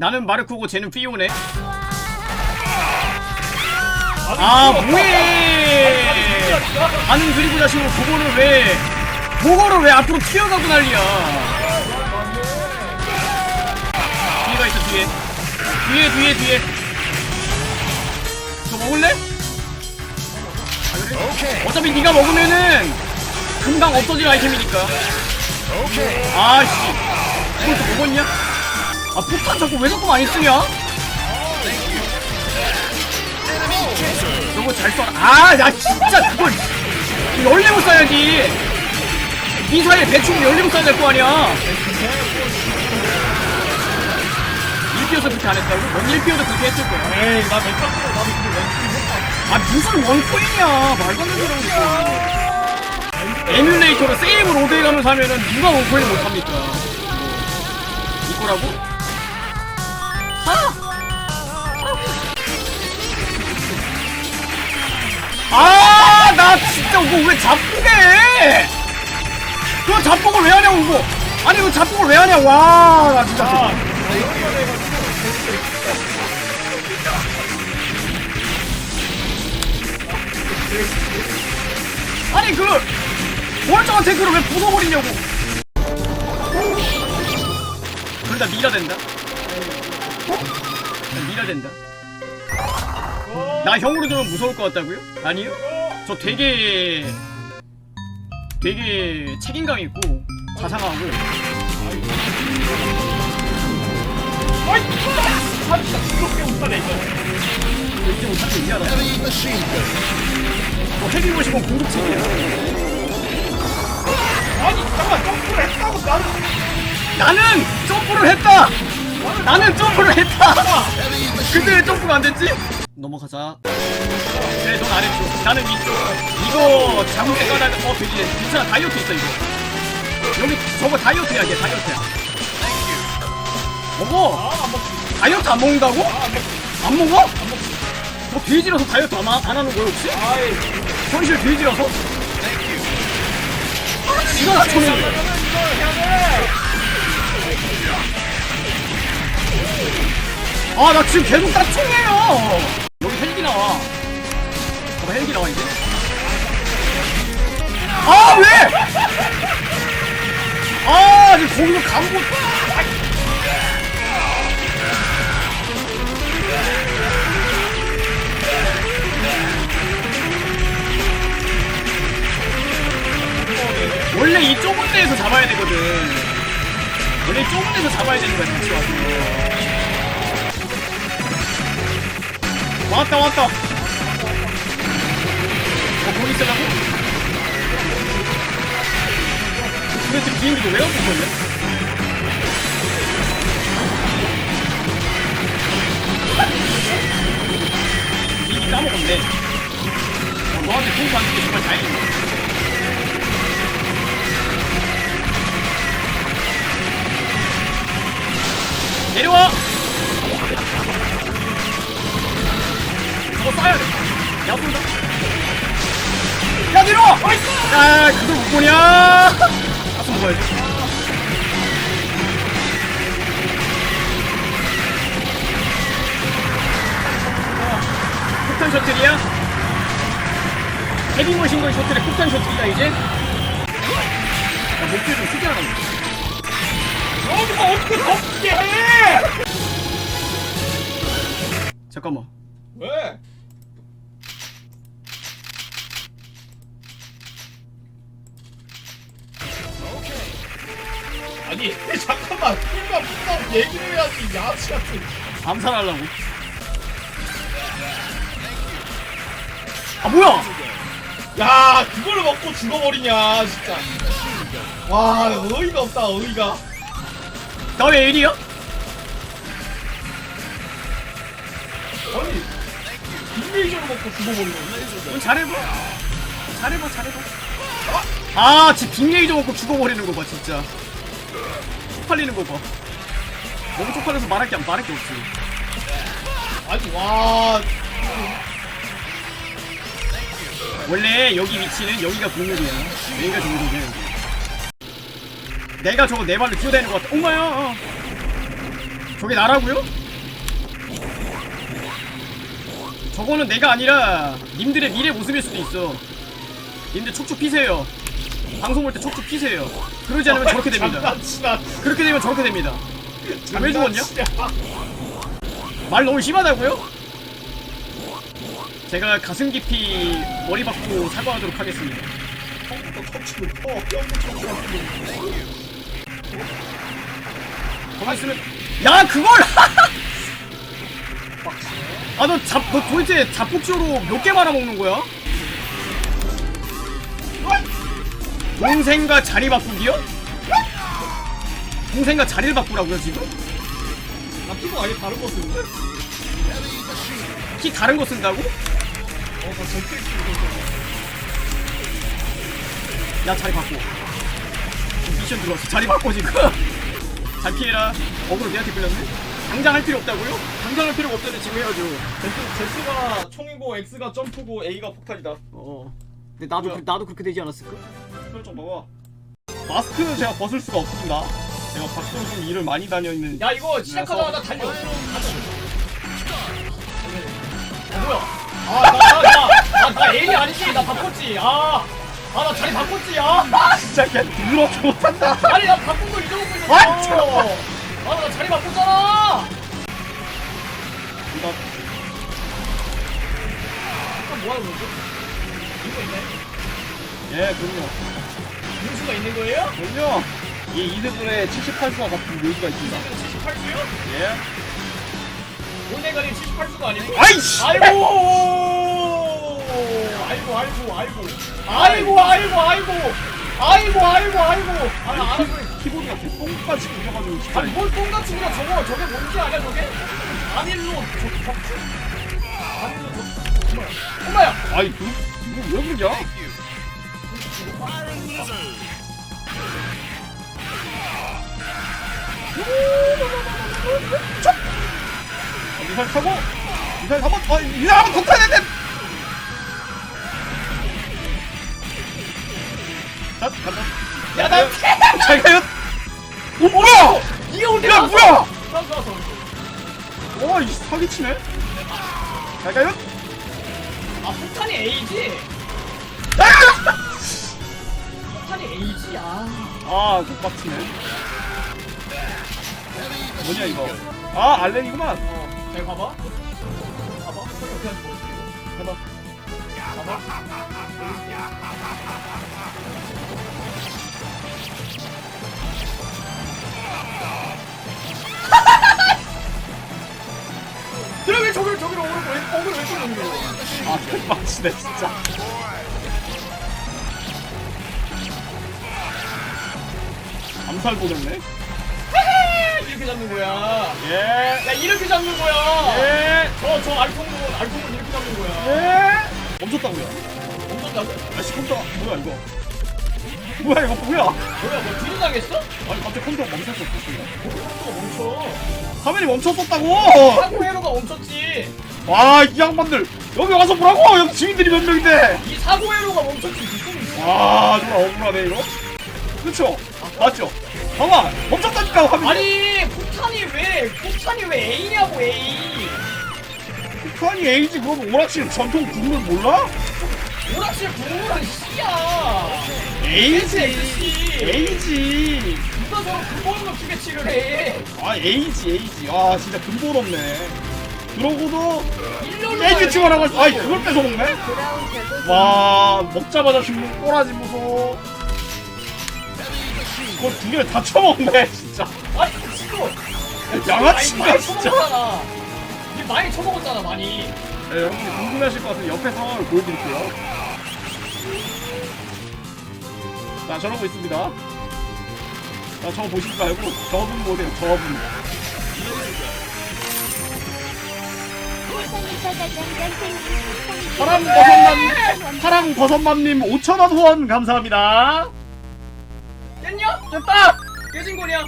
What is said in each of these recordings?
나는 마르코고 쟤는 피오네. 아 뭐해? 아는 그리고 자식으로 그거를 왜 그거를 왜 앞으로 튀어가고 난리야? 뒤에가 있어 뒤에. 뒤에 뒤에 뒤에. 저 먹을래? 아, 그래? 어차피 네가 먹으면은 금방 없어질 아이템이니까. 아씨, 이걸 또 먹었냐? 아 폭탄 자꾸 왜 자꾸 많이 쓰냐? 저거 잘 쏴. 아, 나 진짜 그걸 열리고 쏴야지. 미사일 대충 열리고 쏴야 될 거 아니야. 1피어서 그렇게 안 했다고? 넌 1피어도 그렇게 했을 거야. 에이 나 맥박보다 나도 그거 원투 아 무슨 원코인이야 말도 안 되는 소리 하고 있어 에뮬레이터로 세이브 로드에 가면서 하면은 누가 원코인 못합니까 이거라고? 아! 나 진짜 이거 왜 잡폭해! 그거 잡폭을 왜 하냐고 이거! 아니 이거 잡폭을 왜 하냐 와! 나 진짜 아 아니 그 멀쩡한 탱크를 왜 부숴버리냐고 둘다 미라 된다 어? 미라 된다 나 형으로 들으면 무서울 것 같다고요? 아니요? 저 되게 되게 책임감 있고 자상하고. 아이 아 진짜 그렇게 못하네 이거 이제 못하게 미안하다 뭐 헤비모시건 공급책이야. 아니 잠깐 점프를 했다고 나는. 나는 점프를 했다! 나는 점프를 했다! 근데 왜 점프가 안 됐지? 넘어가자. 그래 넌 아래쪽 나는 위쪽 이거 까다 어 되게 괜찮아. 다이어트 있어 이거. 여기 저거 다이어트야 이게 다이어트야 아안 먹지. 다이어트 안 먹는다고? 먹지. 안 먹어? 뭐 돼지라서 다이어트 안, 하- 안 하는 거야 혹시? 현실 돼지라서? 이거 돼. 아, 나 지금 계속 따충해요! 헬기 나와. 이제. 아, 왜! 아, 지금 거기서 감고. 원래 이 좁은 데에서 잡아야 되거든. 원래 이 좁은 데서 잡아야 되는 거야, 같이 와서. 왔다 왔다 비행기도 왜 없는 거냐? 비행기 까먹었네 어, 너한테 공부 안 듣게 정말 다행이네 내려와! 저거 쏴야 돼. 야, 쏜다. 야, 내려와! 야, 그걸 못 보냐? 먹어야지. 폭탄 셔틀이야? 헤비머신건 셔틀에 폭탄 셔틀이다, 이제? 야, 목표 좀 하라. 너가 어떻게 덥게 해 잠깐만. 왜? 아니 잠깐만 풀만 풀만 얘기를 해야지 야치 같은 암살하려고. 아, 뭐야! 야 그걸 먹고 죽어버리냐 진짜 와 어이가 없다 어이가 나 왜 1이야? 아니 빅레이저를 먹고 죽어버리네 넌 잘해봐. 잘해봐, 잘해봐. 아, 지 빅레이저 먹고 죽어버리는 거 봐, 진짜. 쪽팔리는 거 봐. 너무 쪽팔려서 말할 게, 말할 게 없지. 아니 와 원래 여기 위치는 여기가 국물이야. 여기가 정석이야, 여기. 내가 저거 네 발로 기어다니는 것 같아. 엄마야! 어. 저게 나라고요? 저거는 내가 아니라 님들의 미래 모습일 수도 있어. 님들 촉촉 피세요. 방송 볼 때 촉촉 피세요. 그러지 않으면 저렇게 됩니다. 장난치나. 그렇게 되면 저렇게 됩니다. 아, 왜 죽었냐? 말 너무 심하다고요? 제가 가슴 깊이 머리 박고 사과하도록 하겠습니다. 처음부터 터치고 퍼. 뼈부터 터치고. 거기 있으면 야 그걸! 아너 잡, 너 도대체 잡곡쇼로 몇 개 말아먹는 거야? 동생과 자리 바꾸기요? 동생과 자리를 바꾸라고요 지금? 나 피부 아예 다른 거 쓰는데? 키 다른 거 쓴다고? 어, 나 절대 야 자리 바꿔 미션 들어왔어 자리 바꿔 지금 잘 피해라 어그로 내한테 끌렸네? 당장 할 필요 없다고요? 당장 할 필요가 없다면 지금 해야죠 제스, 제스가 총이고 X가 점프고 A가 폭탄이다. 어 근데 나도 그- 나도 그렇게 되지 않았을까? 설정 봐봐. 마스크는 제가 벗을 수가 없습니다. 제가 좀 일을 많이 다녀있는. 야 이거 시작하자마자 달려. 어, 뭐야? 아나나나 A이 아니지 나 바꿨지. 아. 아나 자리 바꿨지. 아. 진짜 그냥 더럽게 못한다. 아니 나 바꾼 거 잊어먹고 있었어. 아, 잠깐만. 아나 자리 바꿨잖아. 이거 그럼 뭐 하는 거지? 예, 그럼요. 묘수가 있는 거예요? 그럼요. 이 이드불에 78수와 같은 묘수가 있습니다. 78수요? 예. 오네가리 78수가 아니고? 아이씨! 아이고! 아이고, 아이고, 아이고. 아이고, 아이고, 아이고. 아이고, 아이고, 아이고. 아, 나 알아서. 키보드가 이렇게 똥같이 굳어가지고 진짜. 아니, 뭘 똥같이 그냥 저거, 저게 뭔지 아냐, 저게? 아닐로, 저, 저, 아닐로, 저, 엄마야. 엄마야! 아이, 그, 이거 왜? 아, 미사일 타고, 미사일 한번, 아, 미사일 한번 더 타야 되는데! 자, 간다. 야나 잘 가요! 어, 뭐야! 이게 어디 야, 뭐야! 나왔어 나왔어 와, 이 사기치네? 잘 가요? 아 폭탄이 A지? 폭탄이 A지 아 아, 못박치네. 뭐냐, 이거. 아, 알렌이구만. 어, 잘 봐봐 봐봐 보여줄게 봐봐. 봐 어그를 왜 쏘는 거야? 아, 대박치네, 진짜. 암살 보냈네. 이렇게 잡는 거야. 예. 야 이렇게 잡는 거야. 예. 저 저 알통문 알통문 이렇게 잡는 거야. 예. 멈췄다고요. 멈췄다고? 아씨, 컴퓨터. 뭐야, 이거. 뭐야, 이거 뭐야? 뭐야 뭐 뒤로 당했어? 아니, 갑자기 컴퓨터 멈췄어. 또 멈춰. 화면이 멈췄었다고! 사고 회로가 멈췄지. 와, 이 양반들. 여기 와서 보라고! 여기 주민들이 몇 명인데! 이 사고 회로가 멈췄지. 와, 정말 억울하네, 이거. 그쵸? 맞죠? 봐봐! 멈췄다니까, 화면이. 아니 폭탄이 왜 폭탄이 왜 A냐고 A. 아니, 에이지, 그거 오락실 전통 국물 몰라? 오락실 부르는 C야. 에이지! 에이지! 누가 저런 근본 거 기계치를 해. 아, 에이지, 에이지. 아, 진짜 근본 없네. 그러고도, 에이지 치워라고 했어. 아이, 그걸 뺏어 먹네? 돌아온 결국 와, 먹자마자 죽는 꼬라지 무서워. 그걸 두 개를 다 쳐먹네, 진짜. 아니 지금 양아치가 많이 진짜. 쳐먹었잖아. 니 많이 쳐먹었잖아 많이. 네, 여러분들 궁금해하실 것 같으면 옆에 상황을 보여드릴게요. 자, 저러고 있습니다. 자, 저거 말고, 저분 보세요, 저분. 파랑 버섯맘, 파랑 버섯맘님 5천원 후원 감사합니다. 깼냐? 깼다! 깨진 거냐?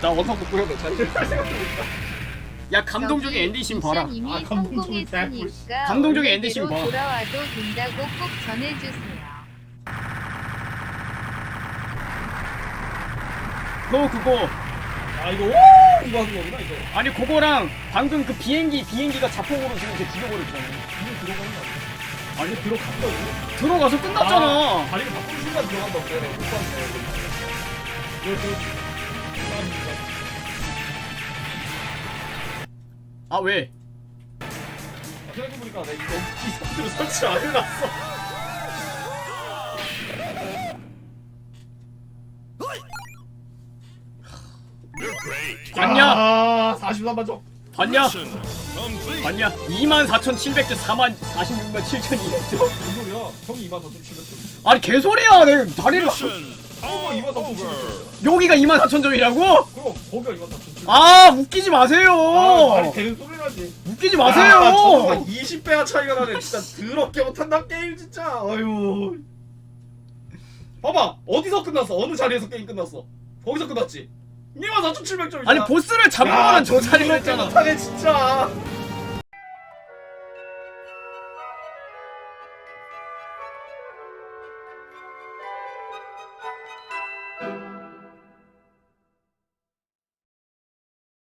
자, 원상 복구해야 돼. 야 감동적인 엔딩씬 봐라 아, 감동적인 성공했으니까 감동적인 원래대로 엔딩 봐. 돌아와도 된다고 꼭 전해주세요. 너 그거 아 이거 오 이거 하는 거구나 이거. 아니 그거랑 방금 그 비행기 비행기가 자폭으로 지금 쟤 죽여버렸잖아 이거 들어가는 거 아니야? 아니 들어간다고? 들어가서 끝났잖아 다리를 바꾸는 순간 들어간다고 못 봤네. 이거 그아 왜? 생각해보니까 내가 이거 기성대로 설치 안 해놨어. 43만 점. 봤냐? 봤냐? 24,700점 4만 46만 7,200점 무슨 소리야? 형이 2만 4천 아니 개소리야 내 다리를 형가 2만 4천 7천 여기가 24,000점이라고? 그럼 거기가 2만 4천 7천 아 웃기지 마세요 아, 말이 되는 소리라지. 웃기지 아, 마세요 저거가 20배가 차이가 나네. 진짜 더럽게 못한다 게임 진짜. 어휴. 봐봐 어디서 끝났어? 어느 자리에서 게임 끝났어? 거기서 끝났지. 24,700점이잖아. 아니 보스를 잡으면 저 자리를 했잖아 못하네 진짜.